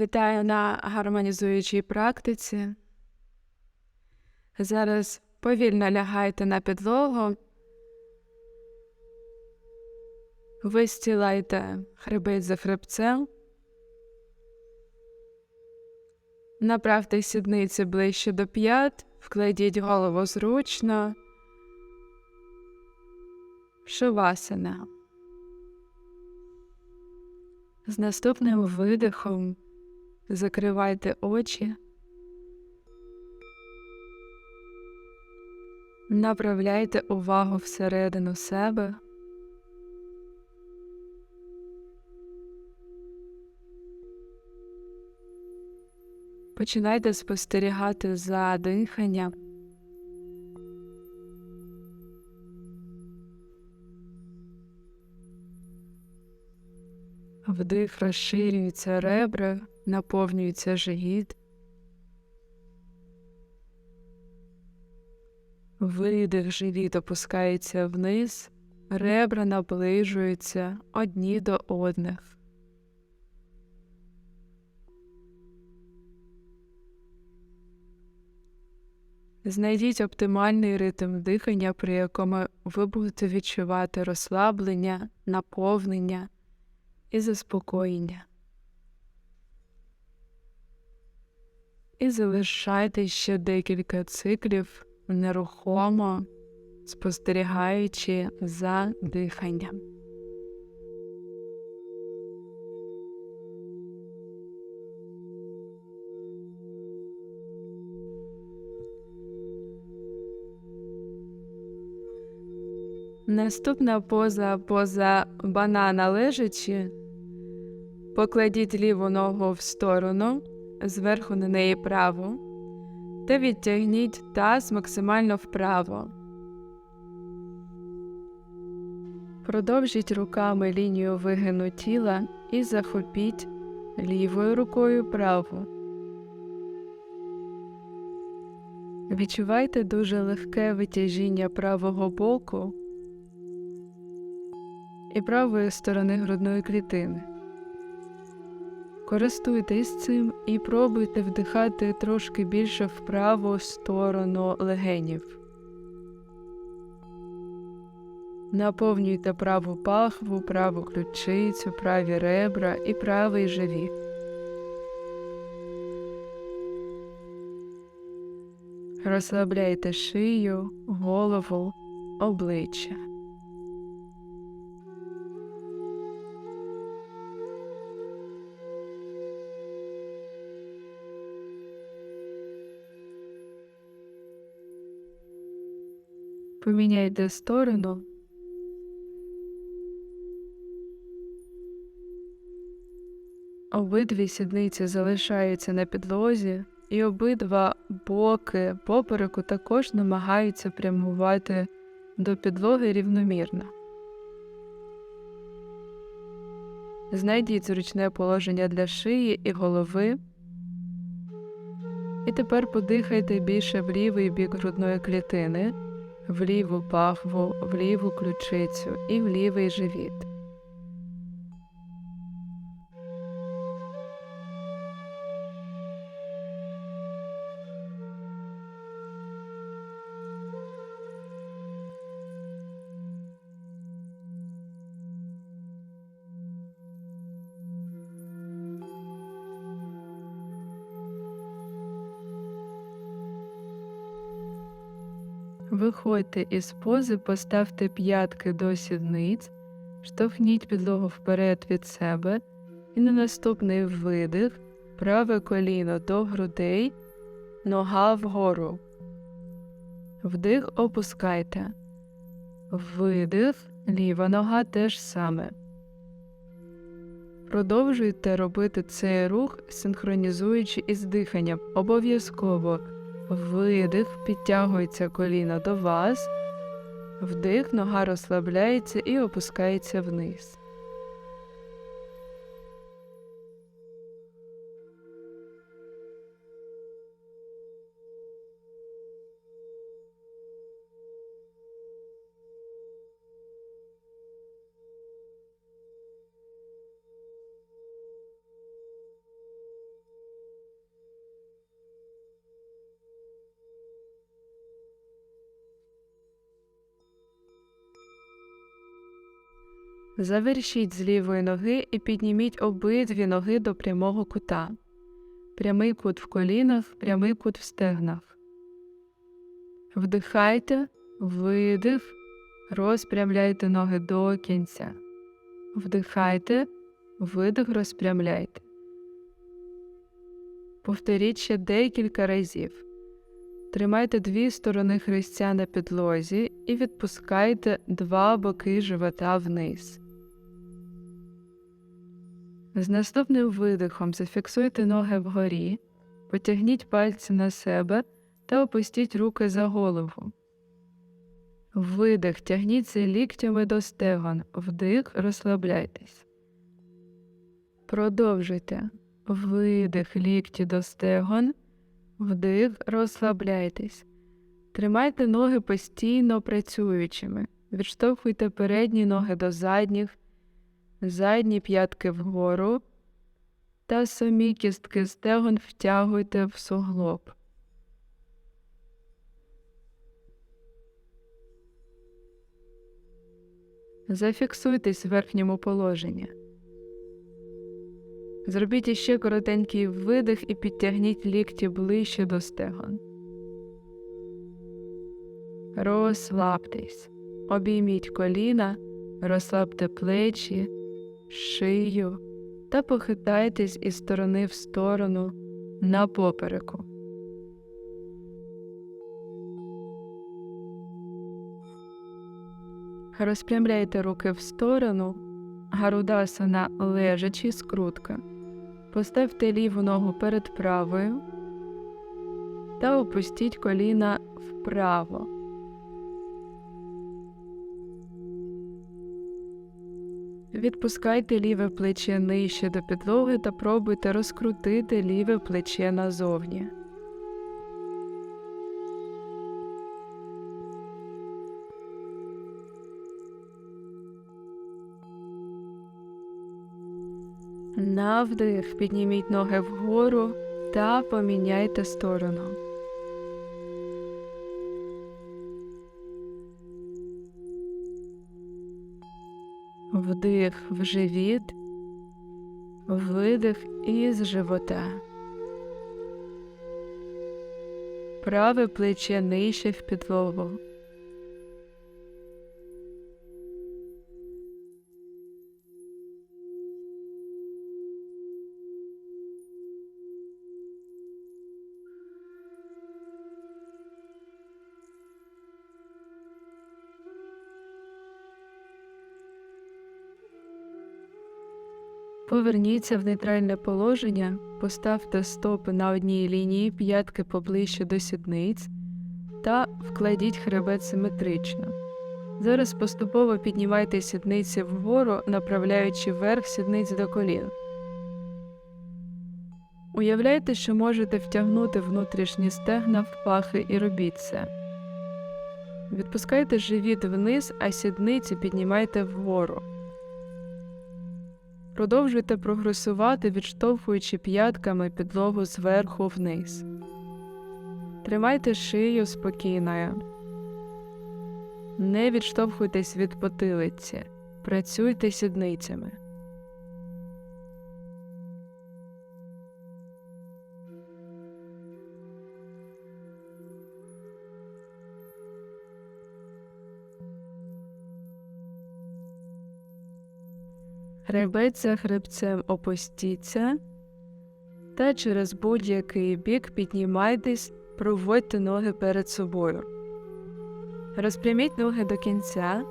Вітаю на гармонізуючій практиці. Зараз повільно лягайте на підлогу. Вистілайте хребет за хребцем. Направте сідниці ближче до п'ят, вкладіть голову зручно. Шивасана. З наступним видихом закривайте очі. Направляйте увагу всередину себе. Починайте спостерігати за диханням. Вдих розширюються ребра, наповнюється живіт. Видих живіт опускається вниз, ребра наближуються одні до одних. Знайдіть оптимальний ритм дихання, при якому ви будете відчувати розслаблення, наповнення і заспокоєння. І залишайте ще декілька циклів нерухомо спостерігаючи за диханням. Наступна поза поза банана лежачи. Покладіть ліву ногу в сторону, зверху на неї праву, та відтягніть таз максимально вправо. Продовжіть руками лінію вигину тіла і захопіть лівою рукою праву. Відчувайте дуже легке витяжіння правого боку і правої сторони грудної клітини. Користуйтесь цим і пробуйте вдихати трошки більше в праву сторону легенів. Наповнюйте праву пахву, праву ключицю, праві ребра і правий живіт. Розслабляйте шию, голову, обличчя. Поміняйте сторону. Обидві сідниці залишаються на підлозі, і обидва боки попереку також намагаються прямувати до підлоги рівномірно. Знайдіть зручне положення для шиї і голови. І тепер подихайте більше в лівий бік грудної клітини, в ліву пахву, в ліву ключицю і в лівий живіт. Виходьте із пози, поставте п'ятки до сідниць, штовхніть підлогу вперед від себе і на наступний видих праве коліно до грудей, нога вгору. Вдих опускайте. Видих, ліва нога теж саме. Продовжуйте робити цей рух, синхронізуючи із диханням. Обов'язково видих, підтягується коліна до вас, вдих, нога розслабляється і опускається вниз. Завершіть з лівої ноги і підніміть обидві ноги до прямого кута. Прямий кут в колінах, прямий кут в стегнах. Вдихайте, видих, розпрямляйте ноги до кінця. Вдихайте, видих, розпрямляйте. Повторіть ще декілька разів. Тримайте дві сторони хрестя на підлозі і відпускайте два боки живота вниз. З наступним видихом зафіксуйте ноги вгорі, потягніть пальці на себе та опустіть руки за голову. Видих, тягніться ліктями до стегон, вдих, розслабляйтесь. Продовжуйте. Видих лікті до стегон, вдих, розслабляйтесь. Тримайте ноги постійно працюючими. Відштовхуйте передні ноги до задніх, задні п'ятки вгору та самі кістки стегон втягуйте в суглоб. Зафіксуйтесь в верхньому положенні. Зробіть іще коротенький видих і підтягніть лікті ближче до стегон. Розслабтесь, обійміть коліна, розслабте плечі, шию та похитайтесь із сторони в сторону на попереку. Розпрямляйте руки в сторону, гарудасана лежачі скрутка. Поставте ліву ногу перед правою та опустіть коліна вправо. Відпускайте ліве плече нижче до підлоги та пробуйте розкрутити ліве плече назовні. На вдих підніміть ноги вгору та поміняйте сторону. Вдих в живіт, видих із живота. Праве плече нижче в підлогу. Поверніться в нейтральне положення, поставте стопи на одній лінії, п'ятки поближче до сідниць та вкладіть хребет симетрично. Зараз поступово піднімайте сідниці вгору, направляючи вверх сідниць до колін. Уявляйте, що можете втягнути внутрішні стегна в пахи і робіть це. Відпускайте живіт вниз, а сідниці піднімайте вгору. Продовжуйте прогресувати, відштовхуючи п'ятками підлогу зверху вниз. Тримайте шию спокійною. Не відштовхуйтесь від потилиці. Працюйте сідницями. Хребеться хребцем опустіться та через будь-який бік піднімайтесь, проводьте ноги перед собою. Розпряміть ноги до кінця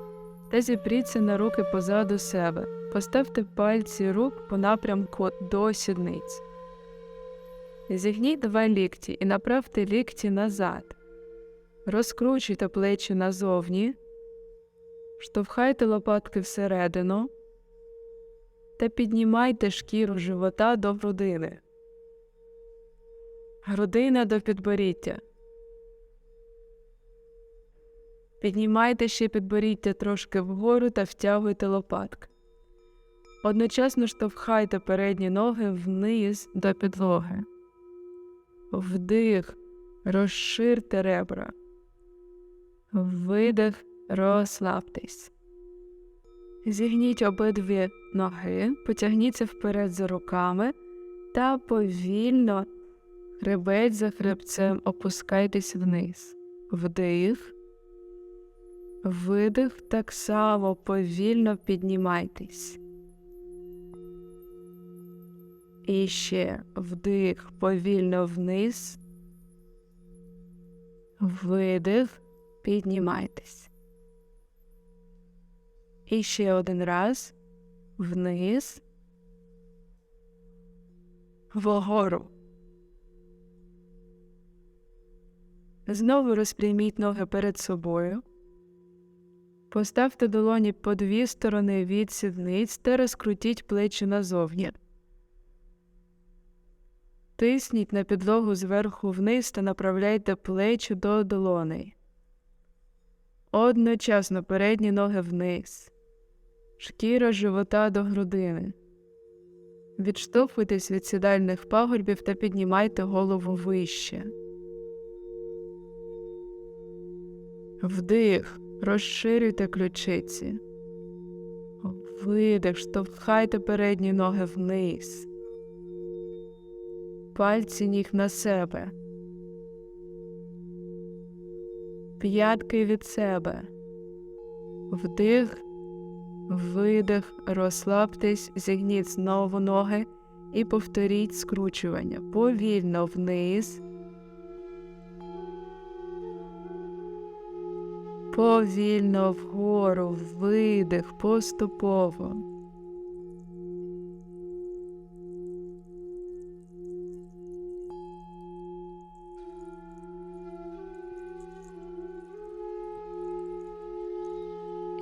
та зіпріться на руки позаду себе. Поставте пальці рук по напрямку до сідниць. Зігніть два лікті і направте лікті назад. Розкручуйте плечі назовні, штовхайте лопатки всередину та піднімайте шкіру живота до грудини. Грудина до підборіття. Піднімайте ще підборіття трошки вгору та втягуйте лопатки. Одночасно штовхайте передні ноги вниз до підлоги. Вдих, розширте ребра. Видих, розслабтесь. Зігніть обидві ноги, потягніться вперед за руками та повільно, хребець за хребцем, опускайтесь вниз. Вдих. Видих так само повільно піднімайтесь. І ще вдих повільно вниз. Видих, піднімайтесь. І ще один раз вниз, вгору. Знову розпряміть ноги перед собою. Поставте долоні по дві сторони від сідниць та розкрутіть плечі назовні. Тисніть на підлогу зверху вниз та направляйте плечі до долоней. Одночасно передні ноги вниз, шкіра живота до грудини. Відштовхуйтесь від сідальних пагорбів та піднімайте голову вище. Вдих, розширюйте ключиці. Видих, штовхайте передні ноги вниз. Пальці ніг на себе. П'ятки від себе. Вдих, видих, розслабтесь, зігніть знову ноги і повторіть скручування. Повільно вниз. Повільно вгору, видих поступово.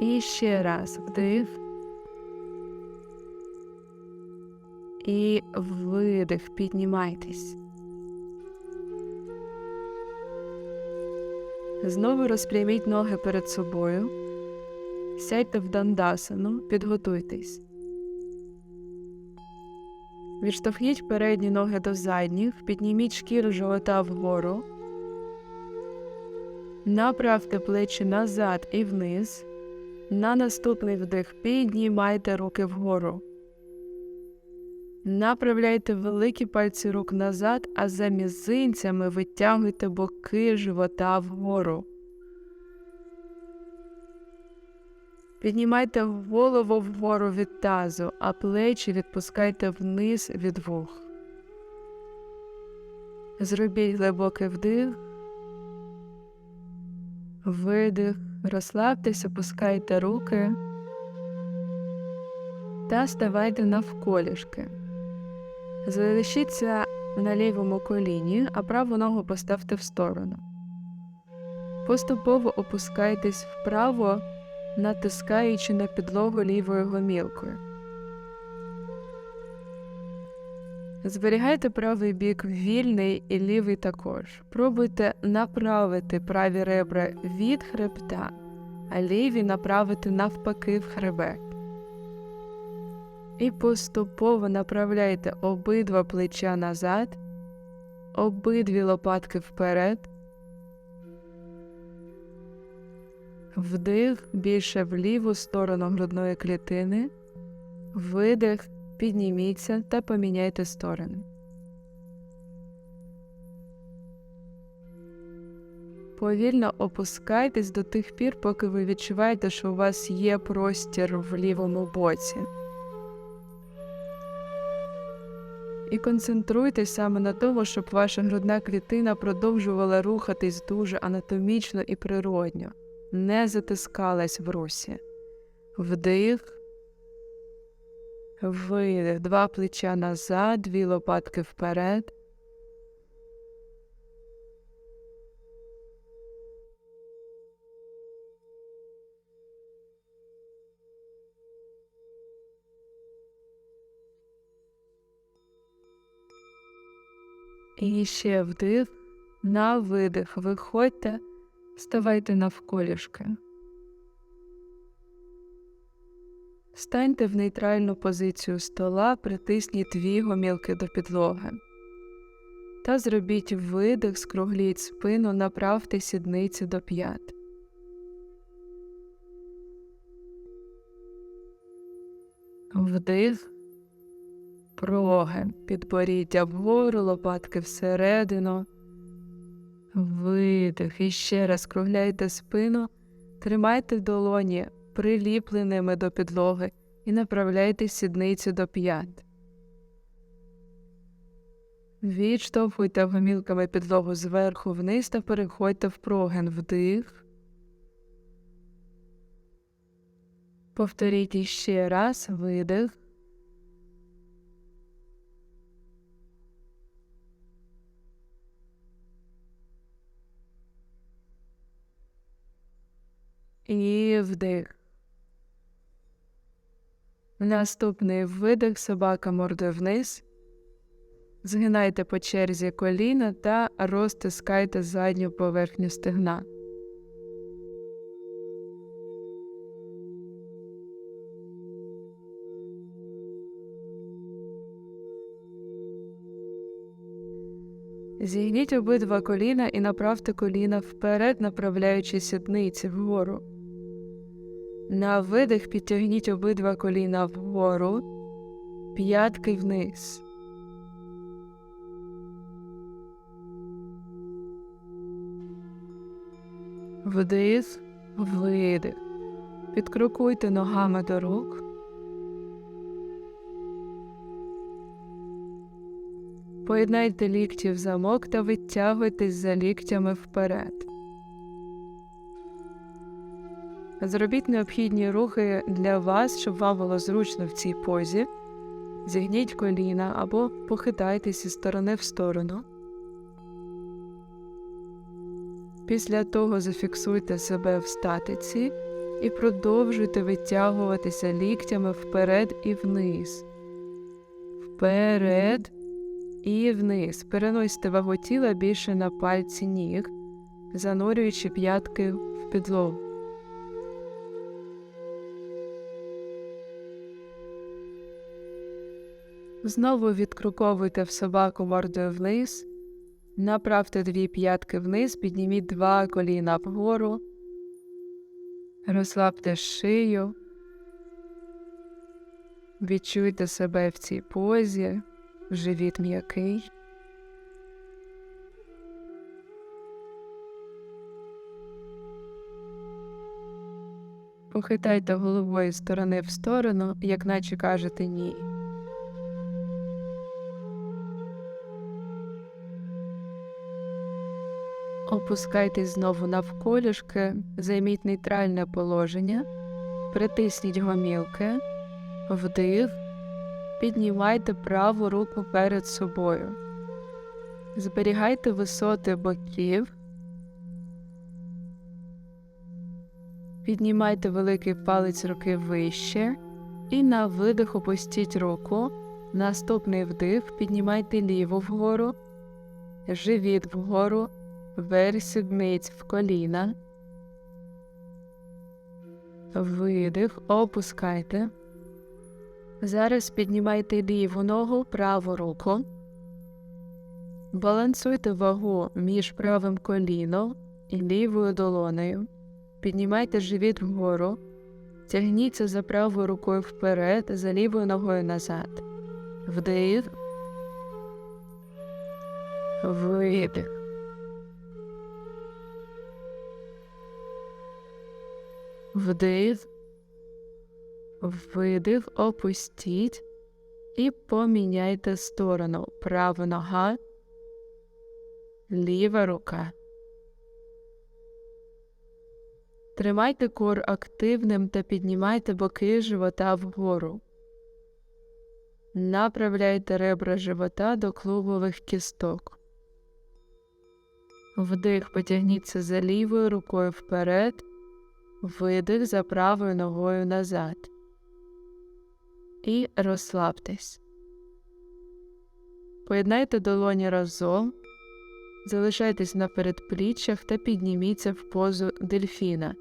І ще раз вдих. І видих, піднімайтесь. Знову розпряміть ноги перед собою. Сядьте в дандасану, підготуйтесь. Відштовхніть передні ноги до задніх, підніміть шкіру живота вгору. Направте плечі назад і вниз. На наступний вдих піднімайте руки вгору. Направляйте великі пальці рук назад, а за мізинцями витягуйте боки живота вгору. Піднімайте голову вгору від тазу, а плечі відпускайте вниз від вух. Зробіть глибокий вдих, видих. Розслабтесь, опускайте руки та ставайте навколішки. Залишіться на лівому коліні, а праву ногу поставте в сторону. Поступово опускайтесь вправо, натискаючи на підлогу лівою гомілкою. Зберігайте правий бік вільний і лівий також. Пробуйте направити праві ребра від хребта, а ліві направити навпаки в хребет. І поступово направляйте обидва плеча назад, обидві лопатки вперед, вдих більше в ліву сторону грудної клітини, видих Підніміться та поміняйте сторони. Повільно опускайтесь до тих пір, поки ви відчуваєте, що у вас є простір в лівому боці. І концентруйтесь саме на тому, щоб ваша грудна клітина продовжувала рухатись дуже анатомічно і природньо, не затискалась в русі. Вдих. Видих. Два плеча назад, дві лопатки вперед. І ще вдих, на видих. Виходьте, ставайте навколішки. Станьте в нейтральну позицію стола, притисніть дві гомілки до підлоги. Та зробіть видих, скругліть спину, направте сідниці до п'ят. Вдих, прогин, підборіддя вгору, лопатки всередину. Видих. І ще раз кругляйте спину, тримайте долоні приліпленими до підлоги і направляйте сідницю до п'ят. Відштовхуйте гомілками підлогу зверху вниз та переходьте в прогин вдих. Повторіть іще раз видих. І вдих. Наступний видих, собака мордою вниз. Згинайте по черзі коліна та розтискайте задню поверхню стегна. Зігніть обидва коліна і направте коліна вперед, направляючи сідниці вгору. На видих підтягніть обидва коліна вгору, п'ятки вниз. Вдих, видих. Підкрокуйте ногами до рук. Поєднайте лікті в замок та витягуйтесь за ліктями вперед. Зробіть необхідні рухи для вас, щоб вам було зручно в цій позі. Зігніть коліна або похитайтесь із сторони в сторону. Після того зафіксуйте себе в статиці і продовжуйте витягуватися ліктями вперед і вниз. Вперед і вниз. Переносьте вагу тіла більше на пальці ніг, занурюючи п'ятки в підлогу. Знову відкруковуйте в собаку мордою вниз, направте дві п'ятки вниз, підніміть два коліна вгору, розслабте шию, відчуйте себе в цій позі, живіт м'який. Похитайте головою з сторони в сторону, як наче кажете ні. Опускайтесь знову навколішки, займіть нейтральне положення, притисніть гомілки, вдих, піднімайте праву руку перед собою, зберігайте висоти боків, піднімайте великий палець руки вище і на видих опустіть руку. Наступний вдих, піднімайте ліву вгору, живіт вгору. Вверх сідниць в коліна. Видих, опускайте. Зараз піднімайте ліву ногу, праву руку. Балансуйте вагу між правим коліном і лівою долонею. Піднімайте живіт вгору. Тягніться за правою рукою вперед, за лівою ногою назад. Вдих. Видих. Вдих, видих, опустіть і поміняйте сторону. Права нога, ліва рука. Тримайте кор активним та піднімайте боки живота вгору. Направляйте ребра живота до клубових кісток. Вдих, потягніться за лівою рукою вперед. Видих за правою ногою назад. І розслабтесь. Поєднайте долоні разом, залишайтесь на передпліччях та підніміться в позу дельфіна.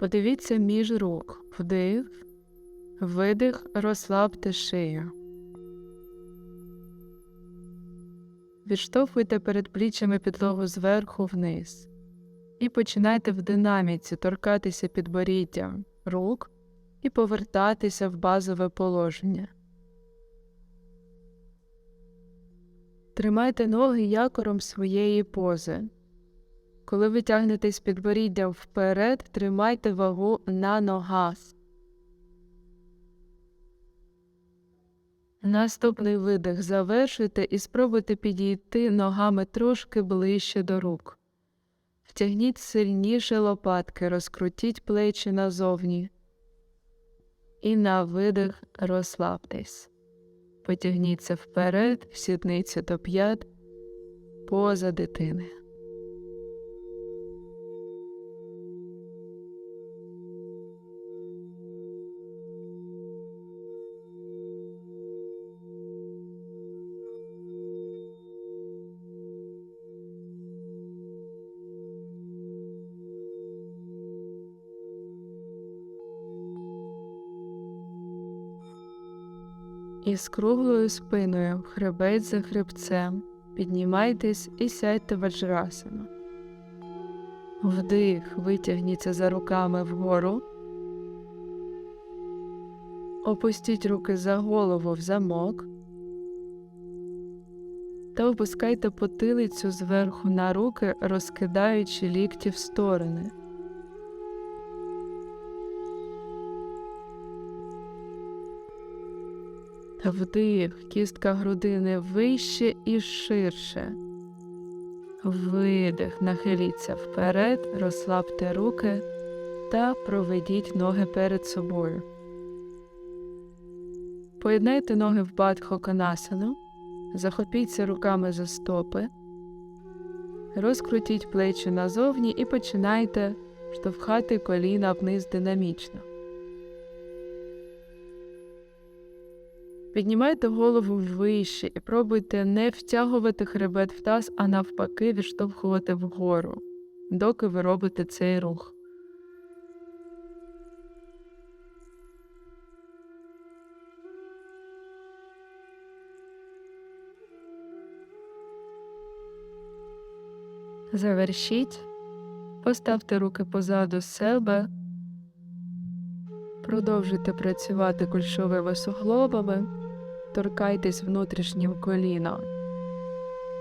Подивіться між рук. Вдих, видих, розслабте шию. Відштовхуйте перед пліччями підлогу зверху вниз. І починайте в динаміці торкатися підборіддям рук і повертатися в базове положення. Тримайте ноги якором своєї пози. Коли ви тягнетесь підборіддям вперед, тримайте вагу на ногах. Наступний видих завершуйте і спробуйте підійти ногами трошки ближче до рук. Втягніть сильніше лопатки, розкрутіть плечі назовні. І на видих розслабтесь. Потягніться вперед, в сідниці до п'ят, поза дитини. І з круглою спиною, хребець за хребцем, піднімайтесь і сядьте в. Вдих, витягніться за руками вгору. Опустіть руки за голову в замок та опускайте потилицю зверху на руки, розкидаючи лікті в сторони. Вдих, кістка грудини вище і ширше. Видих, нахиліться вперед, розслабте руки та проведіть ноги перед собою. Поєднайте ноги в бадхоконасану, захопіться руками за стопи, розкрутіть плечі назовні і починайте штовхати коліна вниз динамічно. Піднімайте голову вище і пробуйте не втягувати хребет в таз, а навпаки, відштовхувати вгору, доки ви робите цей рух. Завершіть, поставте руки позаду себе, продовжуйте працювати кульшовими суглобами торкайтесь внутрішнім коліном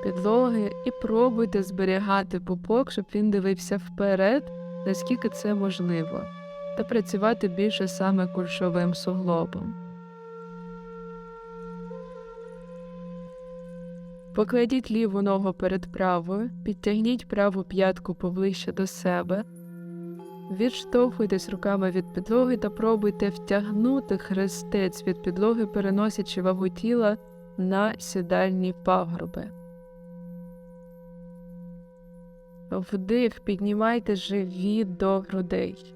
підлоги і пробуйте зберігати пупок, щоб він дивився вперед, наскільки це можливо, та працювати більше саме кульшовим суглобом. Покладіть ліву ногу перед правою, підтягніть праву п'ятку поближче до себе. Відштовхуйтесь руками від підлоги та пробуйте втягнути хрестець від підлоги, переносячи вагу тіла на сідальні пагорби. Вдих, піднімайте живіт до грудей.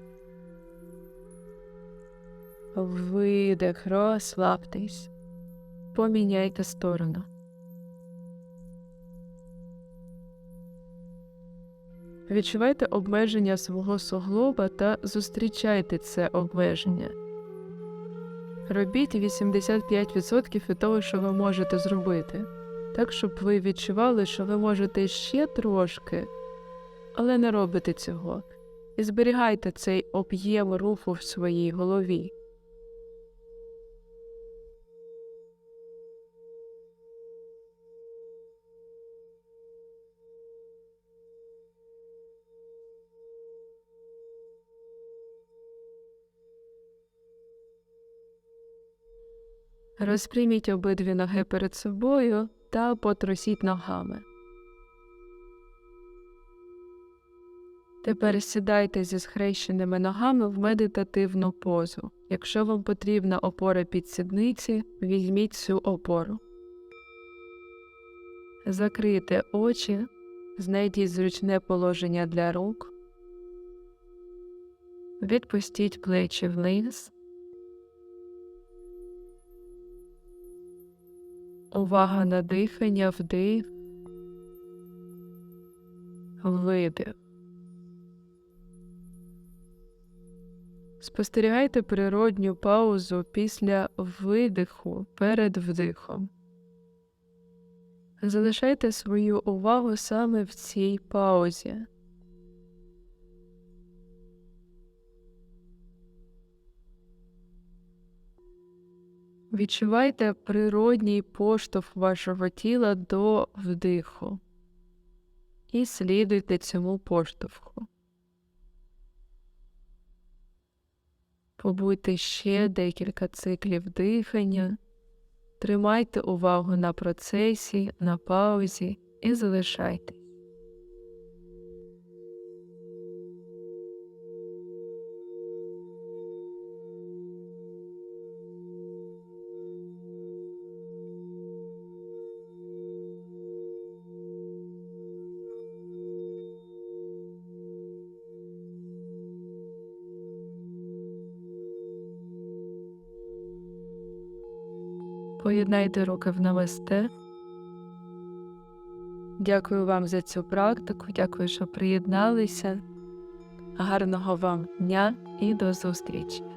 Видих, розслабтесь. Поміняйте сторону. Відчувайте обмеження свого суглоба та зустрічайте це обмеження. Робіть 85% від того, що ви можете зробити, так, щоб ви відчували, що ви можете ще трошки, але не робите цього. І зберігайте цей об'єм руху в своїй голові. Розпряміть обидві ноги перед собою та потрусіть ногами. Тепер сідайте зі схрещеними ногами в медитативну позу. Якщо вам потрібна опора під сідниці, візьміть цю опору. Закрийте очі, знайдіть зручне положення для рук. Відпустіть плечі вниз. Увага на дихання, вдих, видих. Спостерігайте природню паузу після видиху перед вдихом. Залишайте свою увагу саме в цій паузі. Відчувайте природній поштовх вашого тіла до вдиху і слідуйте цьому поштовху. Побудьте ще декілька циклів дихання, тримайте увагу на процесі, на паузі і залишайтесь. Поєднайте руки в навести. Дякую вам за цю практику. Дякую, що приєдналися. Гарного вам дня і до зустрічі!